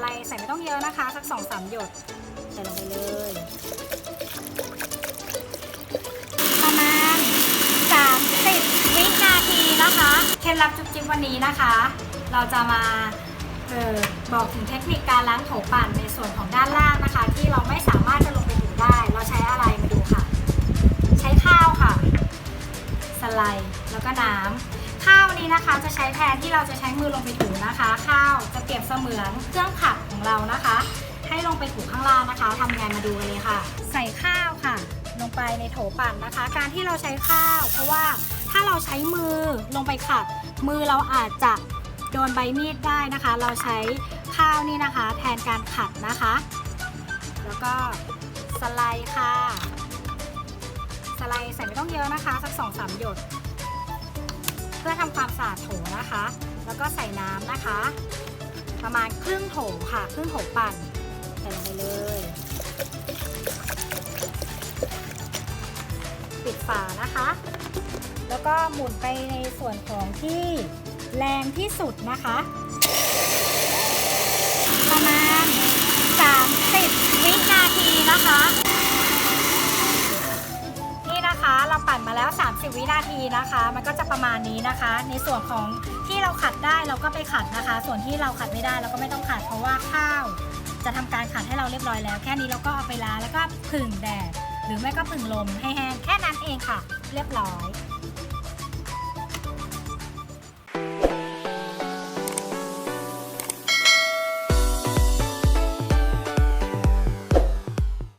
ไลด์ใส่ไม่ต้องเยอะนะคะ สักสองสามหยดใส่ลงไปเลยประมาณ30วินาทีนะคะเคล็ดลับจุ๊บจิ๊บวันนี้นะคะ เราจะมาออบอกถึงเทคนิคการล้างโถปั่นในส่วนของด้านล่างนะคะ ที่เราไม่สามารถจะลงไปถูได้ เราใช้อะไรมาดูค่ะ ใช้ข้าวค่ะ สไลด์แล้วก็น้ำ ข้าวนี้นะคะจะใช้แทนที่เราจะใช้มือลงไปถูนะคะ ข้าวจะเปรียบเสมือนเครื่องผัดของเรานะคะ ให้ลงไปถูข้างล่างนะคะทำไงมาดูกันเลยค่ะ ใส่ข้าวค่ะ ลงไปในโถปั่นนะคะ การที่เราใช้ข้าว เพราะว่าถ้าเราใช้มือลงไปขัด มือเราอาจจะโดนใบมีดได้นะคะ เราใช้ข้าวนี่นะคะ แทนการขัดนะคะ แล้วก็สไลด์ค่ะ สไลด์ใส่ไม่ต้องเยอะนะคะ สักสองสามหยด เพื่อทำความสะอาดโถนะคะ แล้วก็ใส่น้ำนะคะ ประมาณครึ่งโถค่ะ ครึ่งโถปั่นใส่ลงไปเลย ปิดฝานะคะ แล้วก็หมุนไปในส่วนของที่แรงที่สุดนะคะประ เราปั่นมาแล้ว 30 วินาทีนะคะ มันก็จะประมาณนี้นะคะ ในส่วนของที่เราขัดได้เราก็ไปขัดนะคะ ส่วนที่เราขัดไม่ได้เราก็ไม่ต้องขัดเพราะว่าข้าว จะทำการขัดให้เราเรียบร้อยแล้ว แค่นี้เราก็เอาไปล้างแล้วก็ผึ่งแดดหรือไม่ก็ผึ่งลมให้แห้งแค่นั้นเองค่ะ เรียบร้อย